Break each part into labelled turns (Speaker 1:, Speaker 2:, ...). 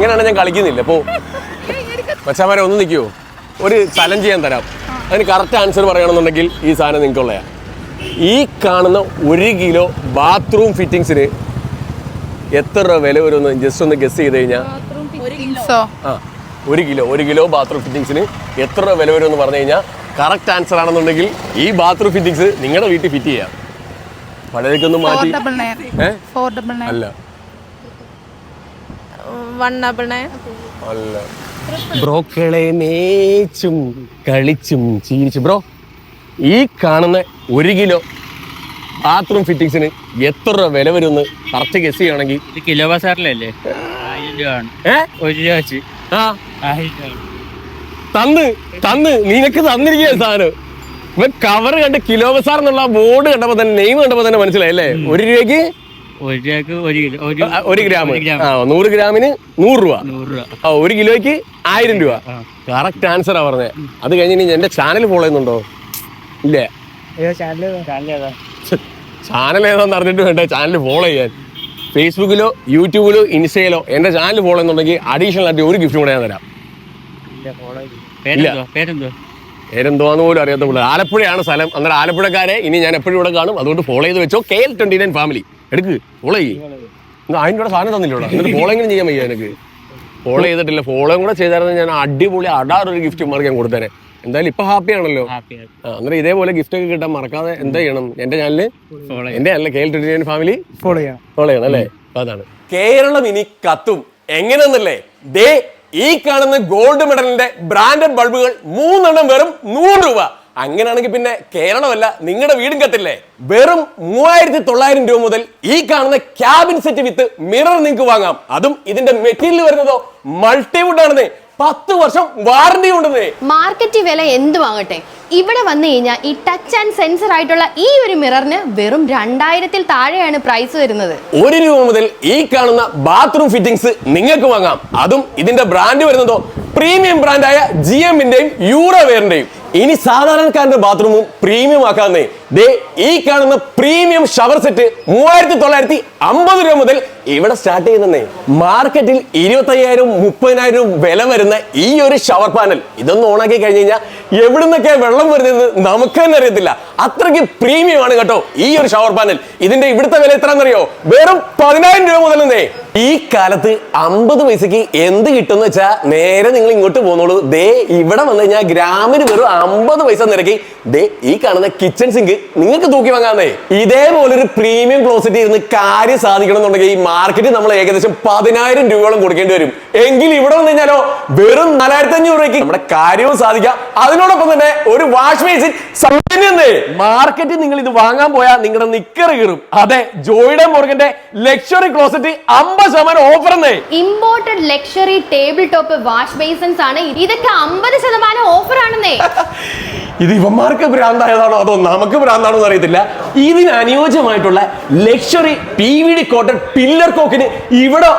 Speaker 1: ഇങ്ങനെയാണ് ഞാൻ കളിക്കുന്നില്ല. പോ. മച്ചാമാരെ ഒന്ന് നിൽക്കുവോ ഒരു ചലഞ്ച് ചെയ്യാൻ തരാം. അതിന് കറക്റ്റ് ആൻസർ പറയണമെന്നുണ്ടെങ്കിൽ ഈ സാധനം നിങ്ങൾക്കുള്ളയാ. ഈ കാണുന്ന ഒരു കിലോ ബാത്റൂം ഫിറ്റിങ്സിന് എത്ര രൂപ വില വരുമെന്ന് ജസ്റ്റ് ഒന്ന് ഗസ് ചെയ്ത് കഴിഞ്ഞാൽ ആ. ഒരു കിലോ. ഒരു കിലോ ബാത്റൂം ഫിറ്റിങ്സിന് എത്ര രൂപ വില വരുമെന്ന് പറഞ്ഞു കഴിഞ്ഞാൽ കറക്റ്റ് ആൻസർ ആണെന്നുണ്ടെങ്കിൽ ഈ ബാത്റൂം ഫിറ്റിങ്സ് നിങ്ങളുടെ വീട്ടിൽ ഫിറ്റ് ചെയ്യാം. പഴയതൊക്കെ
Speaker 2: ഫോർ
Speaker 1: മാറ്റി. അല്ല.
Speaker 3: നയൻ
Speaker 1: അല്ല. ബ്രോക്കളെ മേച്ചും കളിച്ചും ചീരിച്ചും ബ്രോ ഈ കാണുന്ന ഒരു കിലോ ബാത്റൂം ഫിറ്റിങ്സിന് എത്ര രൂപ വില വരുമെന്ന് കറക്റ്റ് ഗസ് ചെയ്യുകയാണെങ്കിൽ
Speaker 4: കിലോ ബസാറിലല്ലേ.
Speaker 1: തന്ന് തന്ന് നിനക്ക് തന്നിരിക്കുക സാധനം. ഇവൻ കവർ കണ്ട് കിലോ ബസാർ എന്നുള്ള ബോർഡ് കണ്ടപ്പോ തന്നെ നെയിം കണ്ടപ്പോ തന്നെ മനസ്സിലായി അല്ലേ? ഒരു രൂപയ്ക്ക്
Speaker 4: ഒരു രൂപക്ക് ഒരു കിലോ ഒരു
Speaker 1: ആ, ഒരു ഗ്രാം. ആ നൂറ് ഗ്രാമിന് നൂറ് രൂപ.
Speaker 4: നൂറ് രൂപ.
Speaker 1: ആ ഒരു കിലോയ്ക്ക് ആയിരം രൂപ. കറക്റ്റ് ആൻസറാ പറഞ്ഞത് അത് കഴിഞ്ഞ് ഇനി എന്റെ ചാനൽ ഫോളോ ചെയ്യുന്നുണ്ടോ? ഇല്ലേ?
Speaker 4: ചാനൽ ഏതാ?
Speaker 1: ചാനൽ ഏതാന്ന് അറിഞ്ഞിട്ട് വേണ്ട? ചാനൽ ഫോളോ ചെയ്യാൻ. ഫേസ്ബുക്കിലോ യൂട്യൂബിലോ ഇൻസ്റ്റയിലോ എന്റെ ചാനൽ ഫോളോ ചെയ്യുന്നുണ്ടെങ്കിൽ അഡീഷണൽ ആയിട്ട് ഒരു ഗിഫ്റ്റ് കൂടെ ഞാൻ തരാം.
Speaker 4: പേരെന്തോ പേരെന്തോ
Speaker 1: പേരെന്തോന്ന് പോലും അറിയാത്ത പിള്ളേർ ആലപ്പുഴയാണ് സ്ഥലം. അന്നേരം ആലപ്പുഴക്കാരെ ഇനി ഞാൻ എപ്പോഴും ഇവിടെ കാണും. അതുകൊണ്ട് ഫോളോ ചെയ്ത് വെച്ചോ. K L twenty nine family എടുക്ക് ഫോളോ ചെയ്യ് അതിന്റെ കൂടെ സാധനം തന്നില്ലോടാ. എന്നിട്ട് ഫോളോ എങ്ങനെ ചെയ്യാൻ വയ്യ എനിക്ക് ഫോളോ ചെയ്തിട്ടില്ല. ഫോളോയും കൂടെ ചെയ്തായിരുന്നു ഞാൻ അടിപൊളി അടാറൊരു ഗിഫ്റ്റ് മാർക്ക് ഞാൻ കൊടുത്തേനെ. എന്തായാലും ഇപ്പൊ ഹാപ്പി ആണല്ലോ. അന്നേരം ഇതേപോലെ ഗിഫ്റ്റ് ഒക്കെ കിട്ടാൻ മറക്കാതെ എന്താ ചെയ്യണം? എന്റെ
Speaker 4: ചാനൽ
Speaker 1: എന്റെ channel K L twenty family
Speaker 5: follow ചെയ്യണം.
Speaker 1: ഫോളോ ചെയ്യണം അല്ലേ? അതാണ്. കേരളം ഇനി കത്തും. എങ്ങനെയെന്നല്ലേ? ദേ ഈ കാണുന്ന ഗോൾഡ് മെഡലിന്റെ ബ്രാൻഡഡ് ബൾബുകൾ മൂന്നെണ്ണം വെറും നൂറ് രൂപ. അങ്ങനെയാണെങ്കിൽ പിന്നെ കേരളമല്ല നിങ്ങളുടെ വീടും കത്തില്ലേ? വെറും മൂവായിരത്തി തൊള്ളായിരം രൂപ മുതൽ ഈ കാണുന്ന ക്യാബിൻ സെറ്റ് വിത്ത് മിറർ നിങ്ങൾക്ക് വാങ്ങാം. അതും ഇതിന്റെ മെറ്റീരിയൽ വരുന്നതോ മൾട്ടിവുഡ് ആണെന്നേ. പത്ത് വർഷം വാറണ്ടി ഉണ്ടെന്നേ.
Speaker 6: മാർക്കറ്റ് വില എന്ത് വാങ്ങട്ടെ? ഇവിടെ വന്നു കഴിഞ്ഞാൽ ഈ ടച്ച് ആൻഡ് സെൻസർ ആയിട്ടുള്ള ഈ ഒരു മിററിന് വെറും രണ്ടായിരത്തിൽ താഴെയാണ് പ്രൈസ് വരുന്നത്.
Speaker 1: ഒരു രൂപ മുതൽ ഈ കാണുന്ന ബാത്റൂം ഫിറ്റിംഗ്സ് നിങ്ങൾക്ക് വാങ്ങാം. അതും ഇതിന്റെ ബ്രാൻഡ് വരുന്നതോ പ്രീമിയം ബ്രാൻഡായ ജി എമ്മിന്റെയും യൂറോവെയറിന്റെയും ഇനി സാധാരണക്കാരന്റെ ബാത്റൂമും പ്രീമിയം ആക്കാന്നേ ദേ ഈ കാണുന്ന പ്രീമിയം ഷവർ സെറ്റ് മൂവായിരത്തി തൊള്ളായിരത്തി അമ്പത് രൂപ മുതൽ ഇവിടെ സ്റ്റാർട്ട് ചെയ്യുന്നേ. മാർക്കറ്റിൽ ഇരുപത്തയ്യായിരം മുപ്പതിനായിരം വില വരുന്ന ഈ ഒരു ഷവർ പാനൽ ഇതൊന്ന് ഓണാക്കി കഴിഞ്ഞ് കഴിഞ്ഞാൽ എവിടെ നിന്നൊക്കെ വെള്ളം വരുന്നത് നമുക്ക് തന്നെ അറിയത്തില്ല. അത്രയ്ക്ക് പ്രീമിയം ആണ് കേട്ടോ ഈ ഒരു ഷവർ പാനൽ. ഇതിന്റെ ഇവിടുത്തെ വില എത്രയാണെന്നറിയോ? വെറും പതിനായിരം രൂപ മുതൽ എന്നേ. ഈ കാലത്ത് അമ്പത് പൈസക്ക് എന്ത് കിട്ടുമെന്ന് വെച്ചാ നേരെ നിങ്ങൾ ഇങ്ങോട്ട് പോകുന്നുള്ളൂ ദേ ഇവിടെ വന്നു കഴിഞ്ഞാൽ ഗ്രാമിന് വെറും അമ്പത് പൈസ നിരക്കി ദേ ഈ കാണുന്ന കിച്ചൺ സിങ്ക് നിങ്ങൾക്ക് തൂക്കി വാങ്ങാന്നേ ഇതേപോലെ ഒരു പ്രീമിയം ക്ലോസറ്റ് ഇരുന്ന് കാര്യം സാധിക്കണം എന്നുണ്ടെങ്കിൽ ഈ മാർക്കറ്റ് നമ്മൾ ഏകദേശം പതിനായിരം രൂപയോളം കൊടുക്കേണ്ടി വരും. എങ്കിൽ ഇവിടെ വന്നു കഴിഞ്ഞാലോ വെറും നാലായിരത്തി അഞ്ഞൂറ് രൂപയ്ക്ക് നമ്മുടെ കാര്യവും സാധിക്കാം. അതിനോടൊപ്പം തന്നെ ഒരു വാഷ് ബേസിൻ സൗജന്യന്നേ മാർക്കറ്റ് നിങ്ങൾ ഇത് വാങ്ങാൻ പോയാൽ നിങ്ങളുടെ നിക്കർ കീറും. അതെ ജോയിഡ മോർഗന്റെ ലക്ഷറി ക്ലോസറ്റ് അമ്പത് ശതമാനം ഓഫർ എന്നേ
Speaker 6: imported luxury table top wash basins ആണ്. ഇതൊക്കെ അമ്പത് ശതമാനം ഓഫർ ആണെന്നേ.
Speaker 1: ഇത് ഇവന്മാർക്ക് ഭ്രാന്തായതാണോ അതോ നമുക്ക് ഭ്രാന്താണോ അറിയത്തില്ല. ഇതിന് അനുയോജ്യമായിട്ടുള്ള luxury P V D cotton pillar കോക്കിന് ഇവിടെ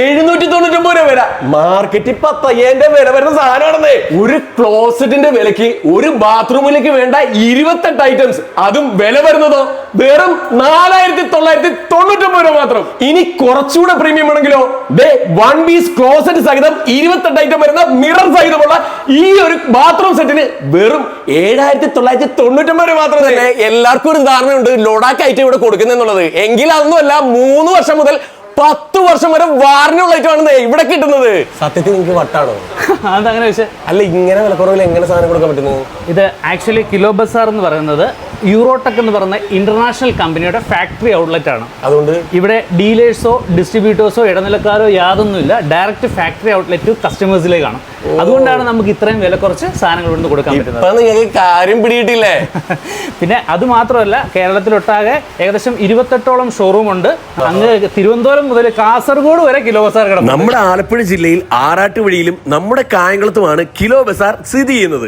Speaker 1: എഴുന്നൂറ്റി തൊണ്ണൂറ്റി ഒമ്പത് രൂപ വില. മാർക്കറ്റിൽ പത്തയ്യായിരം വില വരുന്ന സാധനമാണെന്നേ. ഒരു ക്ലോസറ്റിന്റെ വിലക്ക് ഒരു ബാത്റൂമിലേക്ക് വേണ്ട ഇരുപത്തെട്ട് ഐറ്റംസ് അതും വില വരുന്നതോ? വെറും നാലായിരത്തി തൊള്ളായിരത്തി തൊണ്ണൂറ്റൊമ്പത് രൂപ മാത്രം. ഇനി കുറച്ചുകൂടെ പ്രീമിയം ആണെങ്കിലോ ദേ വൺ പീസ് ക്ലോസറ്റ് സഹിതം ഇരുപത്തെട്ട് ഐറ്റം വരുന്ന മിറർ സഹിതമുള്ള ഈ ഒരു ബാത്റൂം സെറ്റിന് വെറും ഏഴായിരത്തി തൊള്ളായിരത്തി തൊണ്ണൂറ്റൊമ്പത് രൂപ മാത്രം തന്നെ എല്ലാവർക്കും ഒരു ധാരണയുണ്ട് ലൊഡാക്ക് ഐറ്റം ഇവിടെ കൊടുക്കുന്നെന്നുള്ളത്. എങ്കിൽ അതൊന്നുമല്ല മൂന്ന് വർഷം മുതൽ പത്ത് വർഷം വരെ വാറന്റിയുള്ള ഐറ്റമാണ് ഇവിടെ കിട്ടുന്നത്. സത്യത്തിൽ നിങ്ങൾക്ക് വട്ടാണോ?
Speaker 5: അതങ്ങനെ പക്ഷേ
Speaker 1: അല്ല ഇങ്ങനെ വിലക്കുറവിൽ എങ്ങനെ സാധനം കൊടുക്കാൻ പറ്റുന്നു
Speaker 5: ഇത് ആക്ച്വലി കിലോ ബസാർ എന്ന് പറയുന്നത് യൂറോടെക് എന്ന് പറയുന്ന ഇന്റർനാഷണൽ കമ്പനിയുടെ ഫാക്ടറി ഔട്ട്ലെറ്റ് ആണ്.
Speaker 1: അതുകൊണ്ട്?
Speaker 5: ഇവിടെ ഡീലേഴ്സോ ഡിസ്ട്രിബ്യൂട്ടേഴ്സോ ഇടനിലക്കാരോ യാതൊന്നുമില്ല. ഡയറക്റ്റ് ഫാക്ടറി ഔട്ട്ലെറ്റ് കസ്റ്റമേഴ്സിലേക്കാണ് അതുകൊണ്ടാണ് നമുക്ക് ഇത്രയും വില കുറച്ച് സാധനങ്ങൾ ഇവിടുന്ന് കൊടുക്കാൻ പറ്റുന്നത്.
Speaker 1: കാര്യം പിടിയിട്ടില്ലേ?
Speaker 5: പിന്നെ അത് മാത്രമല്ല കേരളത്തിലൊട്ടാകെ ഏകദേശം ഇരുപത്തെട്ടോളം ഷോറൂം ഉണ്ട്. അങ്ങ് തിരുവനന്തപുരം മുതൽ കാസർഗോഡ് വരെ കിലോ ബസാർ കിടക്കും
Speaker 1: നമ്മുടെ ആലപ്പുഴ ജില്ലയിൽ ആറാട്ടുവഴിയിലും നമ്മുടെ കായംകുളത്തുമാണ് കിലോ ബസാർ സ്ഥിതി ചെയ്യുന്നത്.